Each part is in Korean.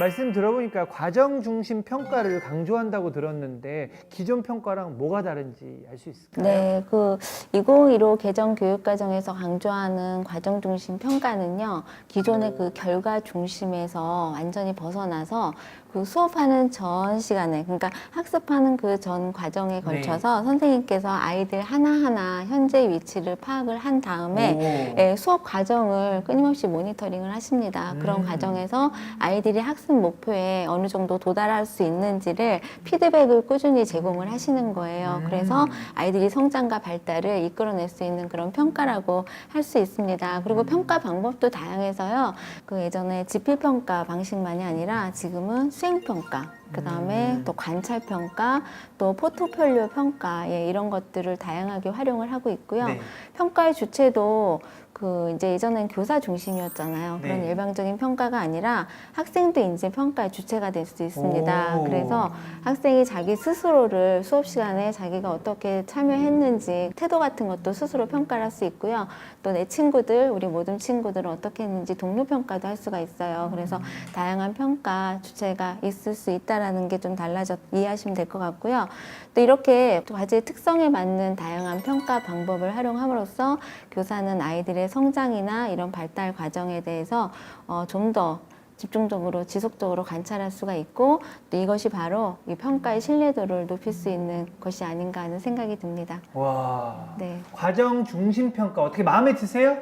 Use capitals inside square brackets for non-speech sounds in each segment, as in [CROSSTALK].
그 말씀 들어보니까 과정 중심 평가를 강조한다고 들었는데 기존 평가랑 뭐가 다른지 알 수 있을까요? 네, 그 2015 개정 교육과정에서 강조하는 과정 중심 평가는요, 기존의 그 결과 중심에서 완전히 벗어나서 그 수업하는 전 시간에, 그러니까 학습하는 그 전 과정에 걸쳐서 선생님께서 아이들 하나하나 현재 위치를 파악을 한 다음에 오. 예, 수업 과정을 끊임없이 모니터링을 하십니다. 그런 음. 과정에서 아이들이 학습 목표에 어느 정도 도달할 수 있는지를 피드백을 꾸준히 제공을 하시는 거예요. 음. 그래서 아이들이 성장과 발달을 이끌어낼 수 있는 그런 평가라고 할 수 있습니다. 그리고 음. 평가 방법도 다양해서요. 그 예전에 지필 평가 방식만이 아니라 지금은 수행평가, 그 다음에 음. 또 관찰평가, 또 포트폴리오 평가, 예, 이런 것들을 다양하게 활용을 하고 있고요. 네. 평가의 주체도 그 이제 예전엔 교사 중심이었잖아요. 그런 네. 일방적인 평가가 아니라 학생도 이제 평가의 주체가 될 수 있습니다. 오. 그래서 학생이 자기 스스로를 수업 시간에 자기가 어떻게 참여했는지 태도 같은 것도 스스로 평가를 할 수 있고요. 또 내 친구들, 우리 모든 친구들은 어떻게 했는지 동료 평가도 할 수가 있어요. 그래서 다양한 평가 주체가 있을 수 있다라는 게 좀 달라졌 이해하시면 될 것 같고요. 또 이렇게 또 과제의 특성에 맞는 다양한 평가 방법을 활용함으로써 교사는 아이들의 성장이나 이런 발달 과정에 대해서 어, 좀더 집중적으로 지속적으로 관찰할 수가 있고 또 이것이 바로 이 평가의 신뢰도를 높일 수 있는 것이 아닌가 하는 생각이 듭니다. 와. 네. 과정 중심 평가 어떻게 마음에 드세요?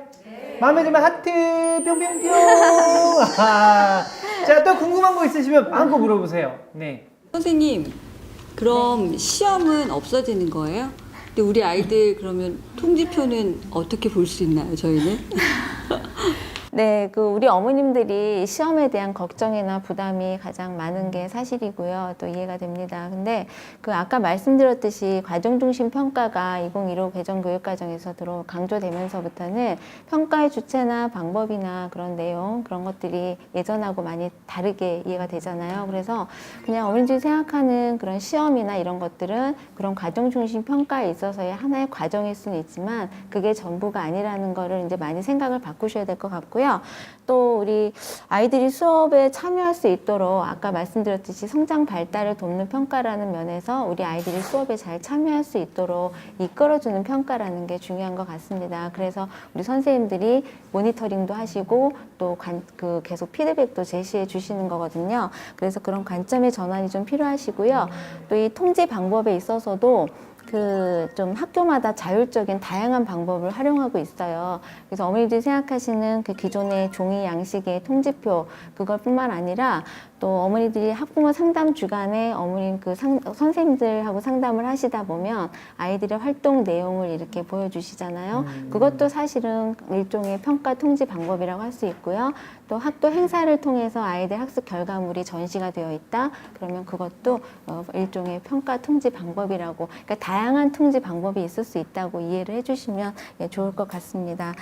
마음에 들면 하트 뿅뿅뿅. [LAUGHS] 아하. 자, 또 궁금한 거 있으시면 마음껏 물어보세요. 네. 선생님, 그럼 시험은 없어지는 거예요? 근데 우리 아이들 그러면 통지표는 어떻게 볼 수 있나요, 저희는? [LAUGHS] 네, 그 우리 어머님들이 시험에 대한 걱정이나 부담이 가장 많은 게 사실이고요. 또 이해가 됩니다. 근데 그 아까 말씀드렸듯이 과정 중심 평가가 2015 개정 교육 과정에서 들어 강조되면서부터는 평가의 주체나 방법이나 그런 내용 그런 것들이 예전하고 많이 다르게 이해가 되잖아요. 그래서 그냥 어머님들이 생각하는 그런 시험이나 이런 것들은 그런 과정 중심 평가에 있어서의 하나의 과정일 수는 있지만 그게 전부가 아니라는 거를 이제 많이 생각을 바꾸셔야 될 것 같고요. 또 우리 아이들이 수업에 참여할 수 있도록 아까 말씀드렸듯이 성장 발달을 돕는 평가라는 면에서 우리 아이들이 수업에 잘 참여할 수 있도록 이끌어주는 평가라는 게 중요한 것 같습니다. 그래서 우리 선생님들이 모니터링도 하시고 또그 계속 피드백도 제시해 주시는 거거든요. 그래서 그런 관점의 전환이 좀 필요하시고요. 또 이 통제 방법에 있어서도 그 좀 학교마다 자율적인 다양한 방법을 활용하고 있어요. 그래서 어머니들이 생각하시는 그 기존의 종이 양식의 통지표 그것뿐만 아니라 또 어머니들이 학부모 상담 주간에 어머님 그 상, 선생님들하고 상담을 하시다 보면 아이들의 활동 내용을 이렇게 보여주시잖아요. 음. 그것도 사실은 일종의 평가 통지 방법이라고 할 수 있고요. 또 학교 행사를 통해서 아이들 학습 결과물이 전시가 되어 있다. 그러면 그것도 어, 일종의 평가 통지 방법이라고. 그러니까 다양한 통지 방법이 있을 수 있다고 이해를 해주시면 예, 좋을 것 같습니다.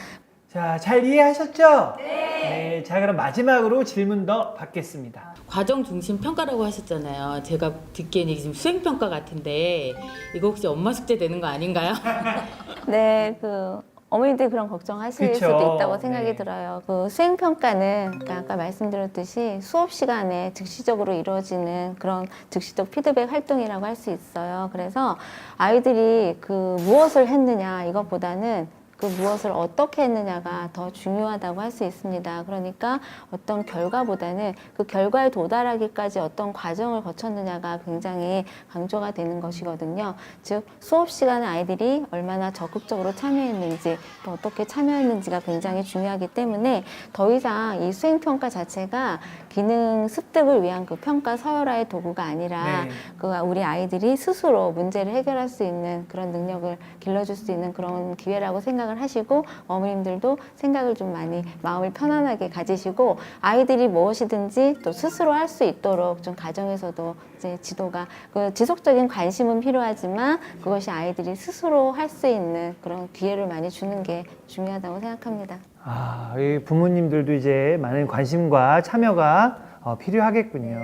자, 잘 이해하셨죠? 네. 자, 그럼 마지막으로 질문 더 받겠습니다. 과정 중심 평가라고 하셨잖아요. 제가 듣기에는 이게 지금 수행 평가 같은데 이거 혹시 엄마 숙제 되는 거 아닌가요? [LAUGHS] 네, 그 어머니들 그런 걱정하실 그쵸. 수도 있다고 생각이 네. 들어요. 그 수행 평가는 그러니까 아까 말씀드렸듯이 수업 시간에 즉시적으로 이루어지는 그런 즉시적 피드백 활동이라고 할 수 있어요. 그래서 아이들이 그 무엇을 했느냐 이것보다는 그 무엇을 어떻게 했느냐가 더 중요하다고 할 수 있습니다. 그러니까 어떤 결과보다는 그 결과에 도달하기까지 어떤 과정을 거쳤느냐가 굉장히 강조가 되는 것이거든요. 즉 수업 시간에 아이들이 얼마나 적극적으로 참여했는지 또 어떻게 참여했는지가 굉장히 중요하기 때문에 더 이상 이 수행 평가 자체가 기능 습득을 위한 그 평가 서열화의 도구가 아니라 네. 그 우리 아이들이 스스로 문제를 해결할 수 있는 그런 능력을 길러줄 수 있는 그런 기회라고 생각을 하시고 어머님들도 생각을 좀 많이 마음을 편안하게 가지시고 아이들이 무엇이든지 또 스스로 할 수 있도록 좀 가정에서도 이제 지도가 그 지속적인 관심은 필요하지만 그것이 아이들이 스스로 할 수 있는 그런 기회를 많이 주는 게 중요하다고 생각합니다. 아, 이 부모님들도 이제 많은 관심과 참여가 어, 필요하겠군요.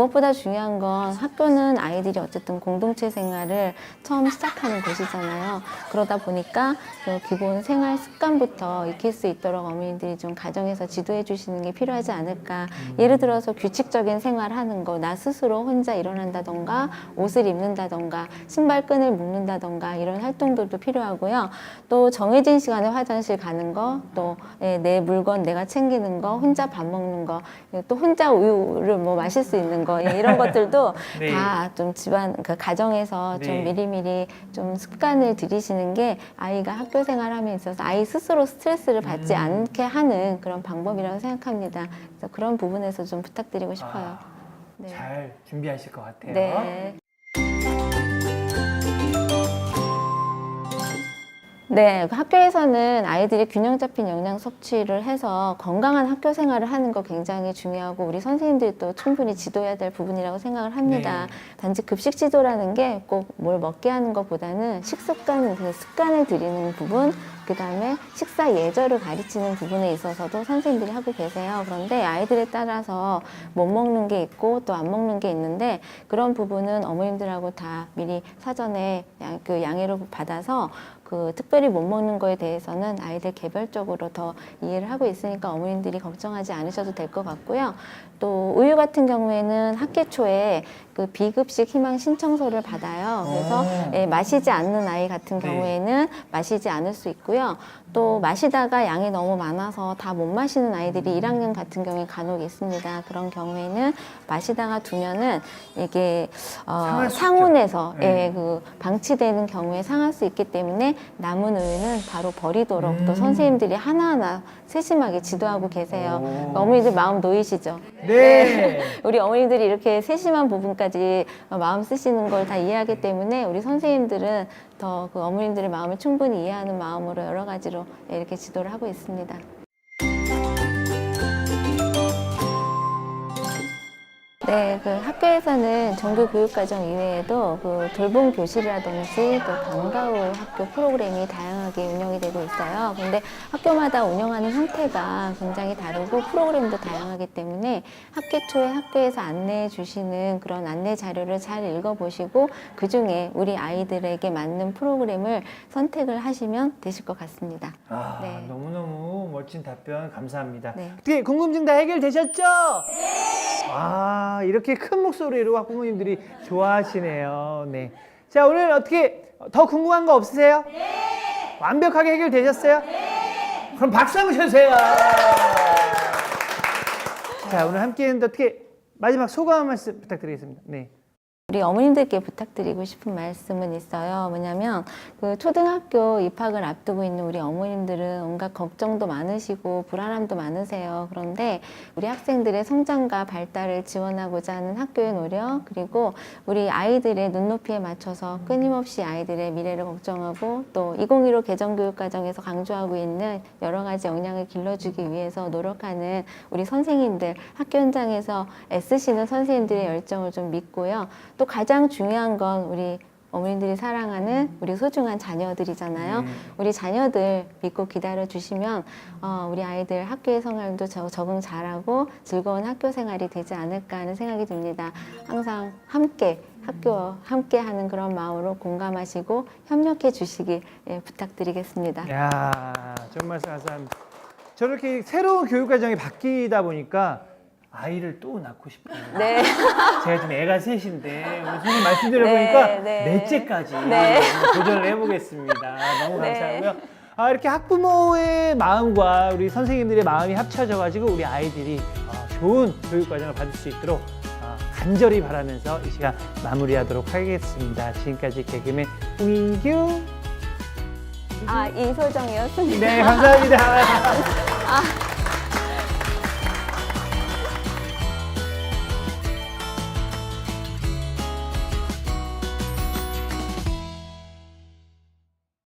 무엇보다 중요한 건 학교는 아이들이 어쨌든 공동체 생활을 처음 시작하는 곳이잖아요. 그러다 보니까 그 기본 생활 습관부터 익힐 수 있도록 어머님들이 좀 가정에서 지도해 주시는 게 필요하지 않을까. 예를 들어서 규칙적인 생활하는 거, 나 스스로 혼자 일어난다던가, 옷을 입는다던가, 신발끈을 묶는다던가 이런 활동들도 필요하고요. 또 정해진 시간에 화장실 가는 거, 또 내 물건 내가 챙기는 거, 혼자 밥 먹는 거, 또 혼자 우유를 뭐 마실 수 있는 거 예, 이런 것들도 [LAUGHS] 네. 다 좀 집안 그 가정에서 네. 좀 미리미리 좀 습관을 들이시는 게 아이가 학교 생활함에 있어서 아이 스스로 스트레스를 받지 음. 않게 하는 그런 방법이라고 생각합니다. 그래서 그런 부분에서 좀 부탁드리고 싶어요. 아, 네. 잘 준비하실 것 같아요. 네. 네, 그 학교에서는 아이들이 균형 잡힌 영양 섭취를 해서 건강한 학교 생활을 하는 거 굉장히 중요하고 우리 선생님들도 충분히 지도해야 될 부분이라고 생각을 합니다. 네. 단지 급식 지도라는 게 꼭 뭘 먹게 하는 것보다는 식습관, 그 습관을 들이는 부분, 그 다음에 식사 예절을 가르치는 부분에 있어서도 선생님들이 하고 계세요. 그런데 아이들에 따라서 못 먹는 게 있고 또 안 먹는 게 있는데 그런 부분은 어머님들하고 다 미리 사전에 양, 그 양해를 받아서 그 특별히 못 먹는 거에 대해서는 아이들 개별적으로 더 이해를 하고 있으니까 어머님들이 걱정하지 않으셔도 될 것 같고요. 또 우유 같은 경우에는 학기 초에 그 비급식 희망 신청서를 받아요. 그래서 오. 예, 마시지 않는 아이 같은 네. 경우에는 마시지 않을 수 있고요. 또 마시다가 양이 너무 많아서 다 못 마시는 아이들이 1학년 같은 경우에 간혹 있습니다. 그런 경우에는 마시다가 두면은 이게 어, 상온에서 있죠. 네. 예, 그 방치되는 경우에 상할 수 있기 때문에 남은 우유는 바로 버리도록 음. 또 선생님들이 하나하나 세심하게 지도하고 계세요. 오. 어머니들 마음 놓이시죠? 네. [LAUGHS] 우리 어머니들이 이렇게 세심한 부분까지 마음 쓰시는 걸 다 이해하기 때문에 우리 선생님들은 더 그 어머님들의 마음을 충분히 이해하는 마음으로 여러 가지로 이렇게 지도를 하고 있습니다. 네, 그 학교에서는 정규 교육과정 이외에도 그 돌봄 교실이라든지 또 방과 후 학교 프로그램이 다양하게 운영이 되고 있어요. 근데 학교마다 운영하는 형태가 굉장히 다르고 프로그램도 다양하기 때문에 학기 초에 학교에서 안내해 주시는 그런 안내 자료를 잘 읽어보시고 그 중에 우리 아이들에게 맞는 프로그램을 선택을 하시면 되실 것 같습니다. 아, 네. 너무너무 멋진 답변 감사합니다. 네. 어떻게 궁금증 다 해결되셨죠? 네. 아, 이렇게 큰 목소리로 학부모님들이 좋아하시네요. 네. 자, 오늘 어떻게 더 궁금한 거 없으세요? 네. 완벽하게 해결되셨어요? 네. 그럼 박수 한번 쳐주세요. 자, 오늘 함께 했는데 어떻게 마지막 소감 한 말씀 부탁드리겠습니다. 네. 우리 어머님들께 부탁드리고 싶은 말씀은 있어요. 뭐냐면 그 초등학교 입학을 앞두고 있는 우리 어머님들은 온갖 걱정도 많으시고 불안함도 많으세요. 그런데 우리 학생들의 성장과 발달을 지원하고자 하는 학교의 노력 그리고 우리 아이들의 눈높이에 맞춰서 끊임없이 아이들의 미래를 걱정하고 또 2015 개정 교육 과정에서 강조하고 있는 여러 가지 역량을 길러주기 위해서 노력하는 우리 선생님들 학교 현장에서 애쓰시는 선생님들의 열정을 좀 믿고요. 또 가장 중요한 건 우리 어머님들이 사랑하는 우리 소중한 자녀들이잖아요. 네. 우리 자녀들 믿고 기다려 주시면 어, 우리 아이들 학교의 성향도 저- 적응 잘하고 즐거운 학교 생활이 되지 않을까 하는 생각이 듭니다. 항상 함께 학교 함께 하는 그런 마음으로 공감하시고 협력해 주시기 예, 부탁드리겠습니다. 야, 정말 감사합니다. 저렇게 새로운 교육 과정이 바뀌다 보니까 아이를 또 낳고 싶어요. 네. [LAUGHS] 제가 지금 애가 셋인데 오늘 선생님 말씀 네, 네. 넷째까지 네. 도전을 해보겠습니다. 너무 네. 감사하고요. 아, 이렇게 학부모의 마음과 우리 선생님들의 마음이 합쳐져가지고 우리 아이들이 어, 좋은 교육 과정을 받을 수 있도록 어, 간절히 바라면서 이 시간 마무리하도록 하겠습니다. 지금까지 개그맨 홍인규 아 이소정이었습니다. 네 감사합니다. [LAUGHS] 아,